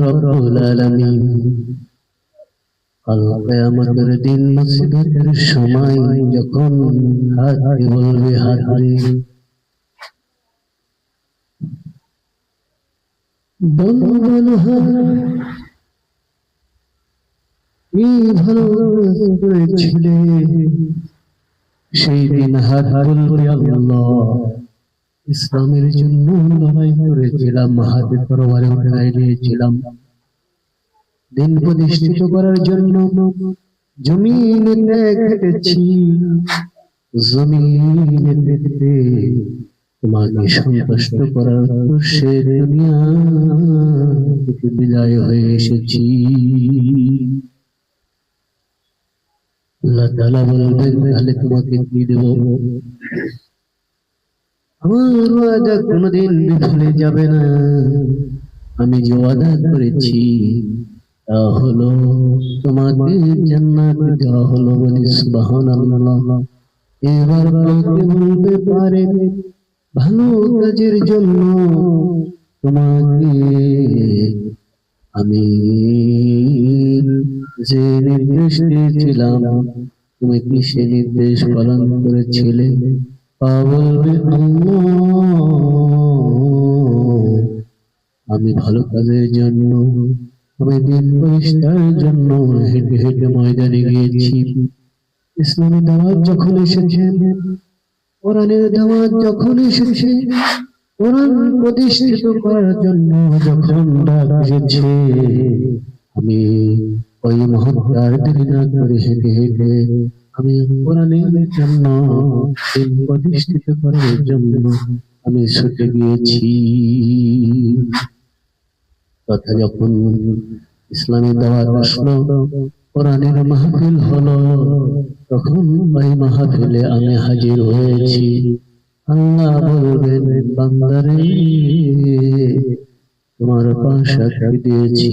রব্বুল আলামিন। আল্লাহ কিয়ামতের দিন মুসিবতের সময় যখন হাতে বলবে, হাতে সেই দিন হাত বলবে আল্লাহ। ইসলামের জন্য লড়াই করেছিলাম হাতে তরবারে উঠাই দিয়েছিলাম। দিন প্রতিষ্ঠিত করার জন্য জমিনেতে খেটেছি। জমিনেতে তোমাকে সন্তুষ্ট করার উদ্দেশ্যে দুনিয়া বিদায় হয়ে এসেছি। আল্লাহ তাআলা বলবেন, তাহলে তোমাকে কি দেব? আমার ওয়াদা কোনোদিন বিফলে যাবে না। আমি যে ওয়াদা করেছি, তা হলো তোমাকে জান্নাত দেওয়া হলো বলে সুবহানাল্লাহ। এবার কাউকে বলতে পারে, ভালো কাজের জন্য তোমাকে আমি যে নির্দেশ দিয়েছিলাম, তুমি কি সে নির্দেশ পালন করেছিলে? আমি ভালো কাজের জন্য, আমি দিন প্রতিষ্ঠার জন্য হেঁটে হেঁটে ময়দানে গিয়েছি। ইসলামী দাওয়াত যখন এসেছে, কোরআনের দাওয়াত যখন এসেছে, কোরআন প্রতিষ্ঠিত করার জন্য যখন ডাক এসেছে, আমি ওই না করে হেঁটে হেঁটে আমি কোরআনের জন্য প্রতিষ্ঠিত করার জন্য আমি ছুটে গিয়েছি। কথা যখন ইসলামী দাওয়াত আসলো, কোরআনের মাহফিল হলো, তখন ওই মাহফিলে আমি হাজির হয়েছি। আল্লাহ বলবেন, বান্দারে, তোমার পাশা দিয়েছি।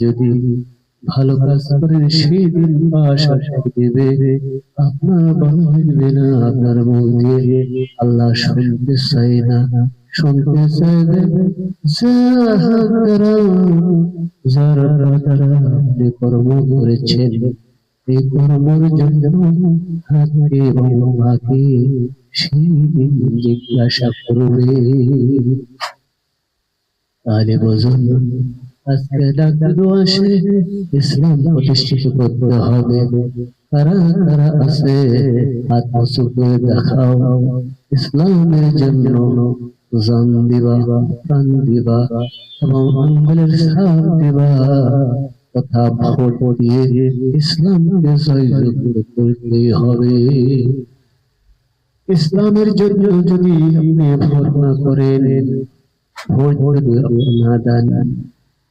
যদি সেই দিন আশা দেবে, আপনার না আপনার আল্লাহ শুনতে চাই না, শুনতে যারা কর্ম করেছেন। এই কর্মের জন্য সেই দিন জিজ্ঞাসা করবে। তাহলে বুঝুন আসে, ইসলাম প্রতিষ্ঠিত করতে হবে। কারা কারা আত্মসুখ দেখাও। ইসলামের জন্য জান দিবা, প্রাণ দিবা, এবং দিবা। ভোট দিয়ে ইসলামকে করতে হবে। ইসলামের জন্য যদি আপনি ভোট না করেন ভোট না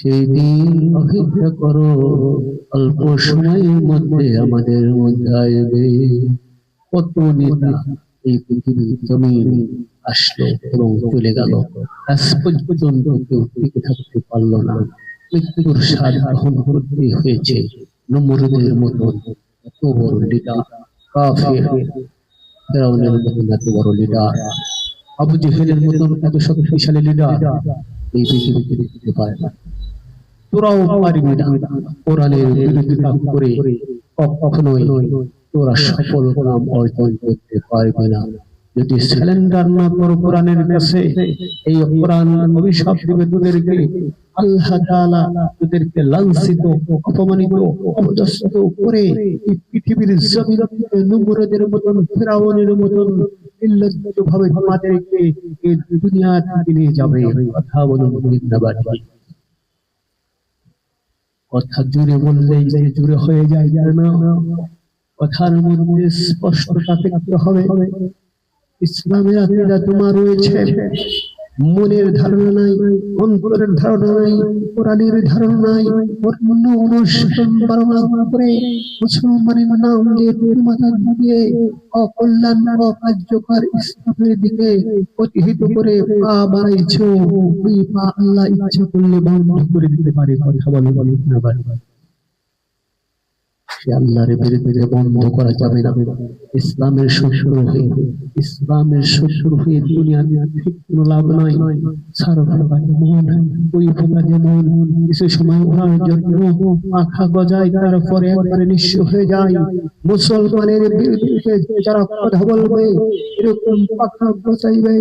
সেই দিন অপেক্ষা করো, অল্প সময়ের মধ্যে আমাদের মধ্যে আসবে। কত নেতা এই পৃথিবীর জমিন আসলো এবং চলে গেল। আজ পর্যন্ত কেউ টিকে থাকতে পারল না। মৃত্যুর স্বাদ গ্রহণ করতে হয়েছে নমরুদের মতো এত বড় লিডার কাফের। ফেরাউনের মতন এত বড় লিডার আবু জেহেলের মতন এত শক্তিশালী লিডার এই পৃথিবীতে দেখতে পারে না। তোরাও না কোরআনের বিরোধিতা করে কখনোই তোরা সফল অর্জন করতে পারবে না। যদি না করো কোরআনের কাছে, এই কোরআন তোদেরকে। আল্লাহ তাআলা তোদেরকে লাঞ্ছিত, অপমানিত, অপদস্থ করে এই পৃথিবীর মতন, ফেরাউনের মতন নির্লজ্জ ভাবে তোমাদেরকে এই দুনিয়া থেকে নিয়ে যাবে। কথা বলুন? কথা জুড়ে বললেই যে জুড়ে হয়ে যায় যায় না? কথার মধ্যে স্পষ্টতা থাকতে হবে। ইসলামের আকিদা তোমার রয়েছে। মনের ধারণা নাই, অন্তরের ধারণা নাই কোরআনের ধারণা নাই অন্য অনুসরণ বারণা করে মুসলমানের নাম দিয়ে মাথা দিয়ে অকল্যাণ অকার্যকর ইসলামের দিকে প্রতিহিত করে পা বাড়াইছ। ওই পা আল্লাহ ইচ্ছা করলে বন্ধ করে দিতে পারে, কথা বলে বলে সে বিরুদ্ধে বন্ধ করা যাবে না, ইসলামের শত্রু হয়ে ইসলামের শত্রু হয়ে মুসলমানের বিরুদ্ধে যারা কথা বলবে, এরকম পাখা গজাইবে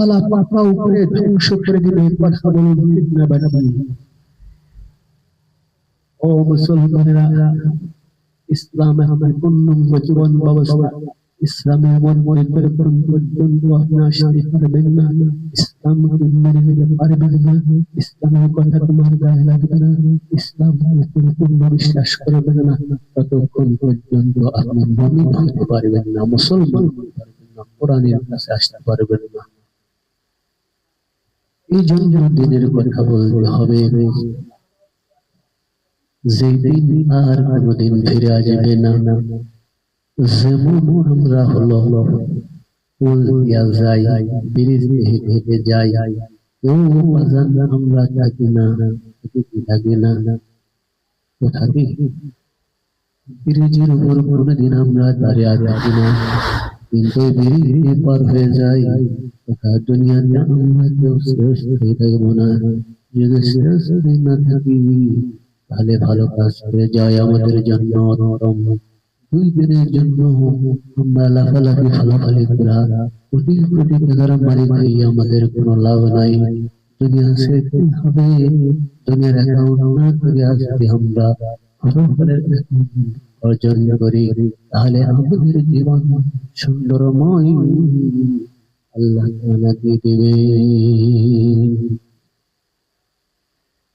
আল্লাহ পাখা উপরে ধ্বংস করে দিবে, কথা বাড়ি ও মুসলমানেরা, ইসলাম আমাদের পূর্ণাঙ্গ জীবন ব্যবস্থা করবেন না। এই জন্য দিনের কথা বলতে হবে। যেদিন আর কোনোদিন ফিরে আসবে না যেমন আমরা হলো ফুল দিয়া যাই ব্রিজ হেঁটে হেঁটে যাই কেউ বাজান আমরা থাকি না কি থাকি না তো থাকি ব্রিজের উপর কোনোদিন আমরা দাঁড়িয়ে থাকি না কিন্তু ব্রিজ পার হয়ে যাই তথা দুনিয়াতে আমরা কেউ শ্রেষ্ঠ হয়ে থাকব না যদি শ্রেষ্ঠ হয়ে না থাকি তাহলে ভালো কাজ করে যায় আমাদের জন্য উত্তম। দুই দিনের জন্য আমরা লাফালাফি ফালাফালি করা কোটি কোটি টাকার আমাদের কোনো লাভ নাই। দুনিয়া হবে? দুনিয়ার অ্যাকাউন্ট না করে আসলে আমরা অর্জন করি। তাহলে আমাদের জীবন সুন্দরময়। আল্লাহ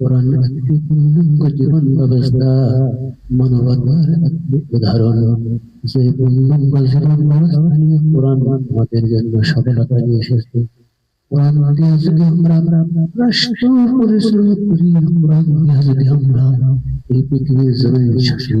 কোরআন একটি পূর্ণাঙ্গ জীবন ব্যবস্থা মানবতার একটি উদাহরণ। সেই পূর্ণাঙ্গ আমাদের জন্য সফলতা নিয়ে এসেছে। কোরআন দিয়ে যদি আমরা যদি আমরা এই পৃথিবীর জমিন শাসন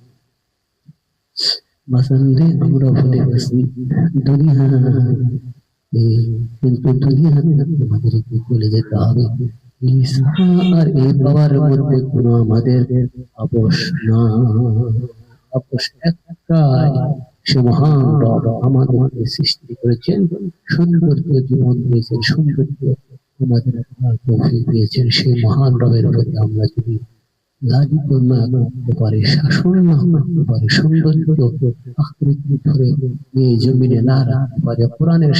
আমরা গেছি দুনিয়া কিন্তু দুনিয়া আমাদেরকে চলে যেতে হবে আর এই পাওয়ার মধ্যে কোনো আমাদের আপোষ না আপোষ একটাই সে মহান রব আমাদেরকে সৃষ্টি করেছেন সৌন্দর্য জীবন দিয়েছেন সৌন্দর্য আমাদের তৌফিক দিয়েছেন সেই মহান রবের প্রতি আমরা যদি না করতে পারে শাসন না করতে পারে সৌন্দর্য আকৃতি ধরে এই জমিনে না রাখতে পারে।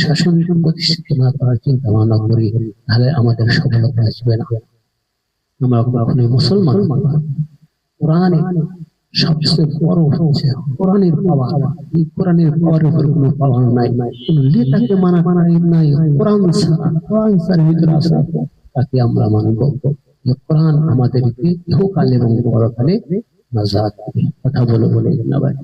শাসন প্রতিষ্ঠিত না করার চিন্তা ভাবনা করি, তাহলে আমাদের সফলতা আসবে না। আমরা কখনোই মুসলমান সবচেয়ে বড় হচ্ছে কোরআনের পাওয়ার এই কোরআনের উপর কোনো পাওয়ার নাই। নেতাকে মানা মানা নাই। কোরআন কোরআন ভিতরে আসা তাকে আমরা মানব। কোরআন আমাদেরকে ইহকালে এবং পরকালে নাজাত দেবে কথা বলে বলে না ভাই